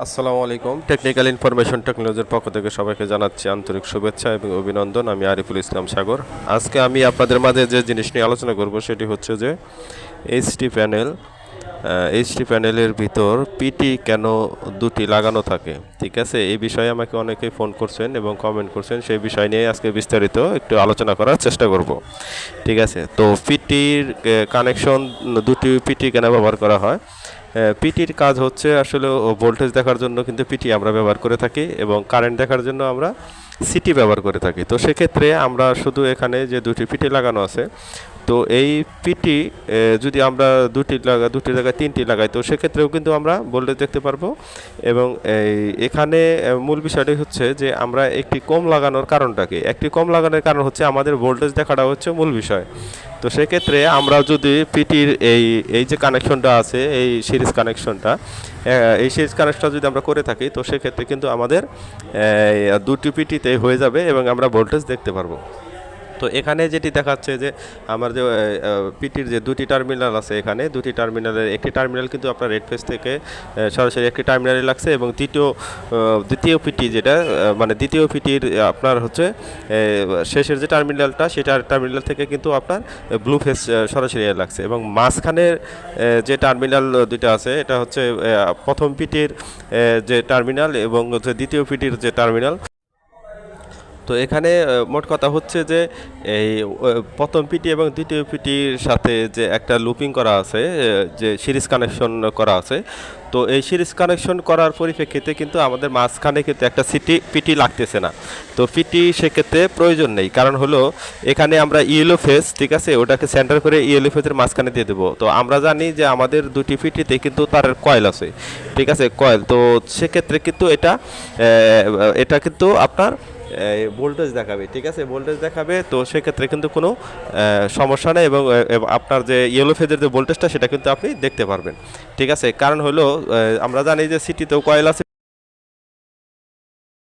আসসালামু আলাইকুম। Technical information টেকনোলজির পক্ষ থেকে সবাইকে জানাচ্ছি আন্তরিক শুভেচ্ছা এবং অভিনন্দন। আমি আরিফুল ইসলাম সাগর। আজকে আমি আপনাদের মাঝে যে জিনিস নিয়ে আলোচনা করব সেটি হচ্ছে যে এইচটি প্যানেল এইচটি প্যানেলের ভিতর পিটি কেন দুটি লাগানো থাকে? ঠিক আছে? এই বিষয়ে আমাকে অনেকেই ফোন করছেন এবং কমেন্ট করছেন। সেই বিষয় নিয়ে আজকে বিস্তারিত একটু আলোচনা করার চেষ্টা করব। ঠিক আছে? তো পিটির কানেকশন দুটি পিটি কেন ব্যবহার করা হয়? পিটির কাজ হচ্ছে আসলে ভোল্টেজ দেখার জন্য কিন্তু পিটি আমরা ব্যবহার করে থাকি এবং কারেন্ট দেখার জন্য আমরা সিটি ব্যবহার করে থাকি। তো সেক্ষেত্রে আমরা শুধু এখানে যে দুটি পিটি লাগানো আছে তো এই পিটি যদি আমরা দুটি লাগা, দুটি জায়গায় তিনটি লাগাই, তো সেক্ষেত্রেও কিন্তু আমরা ভোল্টেজ দেখতে পারব। এবং এই, এখানে মূল বিষয়টি হচ্ছে যে আমরা একটি কম লাগানোর কারণটা কি? একটি কম লাগানোর কারণ হচ্ছে আমাদের ভোল্টেজ দেখাটা হচ্ছে মূল বিষয়। তো সেক্ষেত্রে আমরা যদি পিটির এই এই যে কানেকশনটা আছে, এই সিরিজ কানেকশনটা এই সিরিজ কানেকশনটা যদি আমরা করে থাকি, তো সেক্ষেত্রে কিন্তু আমাদের দুটি পিটিতে হয়ে যাবে এবং আমরা ভোল্টেজ দেখতে পারব। তো এখানে যেটি দেখাচ্ছে যে আমার যে পিটির যে দুটি টার্মিনাল আছে এখানে, দুটি টার্মিনালের, একটি টার্মিনাল কিন্তু আপনার রেড ফেস থেকে সরাসরি একটি টার্মিনালে লাগছে এবং দ্বিতীয় দ্বিতীয় পিটি যেটা মানে দ্বিতীয় পিটির আপনার হচ্ছে শেষের যে টার্মিনালটা সেটা টার্মিনাল থেকে কিন্তু আপনার ব্লু ফেস সরাসরি লাগছে এবং মাঝখানের যে টার্মিনাল দুইটা আছে, এটা হচ্ছে প্রথম পিটির যে টার্মিনাল এবং হচ্ছে দ্বিতীয় পিটির যে টার্মিনাল তো এখানে মোট কথা হচ্ছে যে এই প্রথম পিটি এবং দ্বিতীয় পিটির সাথে যে একটা লুপিং করা আছে যে সিরিজ কানেকশন করা আছে, তো এই সিরিজ কানেকশন করার পরিপ্রেক্ষিতে কিন্তু আমাদের মাঝখানে কিন্তু একটা সিটি, পিটি লাগতেছে না। তো পিটি সেক্ষেত্রে প্রয়োজন নেই, কারণ হলো এখানে আমরা ইয়েলো ফেস ঠিক আছে, ওটাকে সেন্টার করে ইয়েলো ফেসের মাঝখানে দিয়ে দেবো। তো আমরা জানি যে আমাদের দুটি পিটিতে কিন্তু তার কয়েল আছে, ঠিক আছে কয়েল তো সেক্ষেত্রে কিন্তু এটা এটা কিন্তু আপনার ভোল্টেজ দেখাবে, ঠিক আছে? ভোল্টেজ দেখাবে, তো সেক্ষেত্রে কিন্তু কোনো সমস্যা নেই এবং আপনার যে ইয়েলো ফেজের যে ভোল্টেজটা সেটা কিন্তু আপনি দেখতে পারবেন, ঠিক আছে? কারণ হলো আমরা জানি যে সিটিতেও কয়েল আছে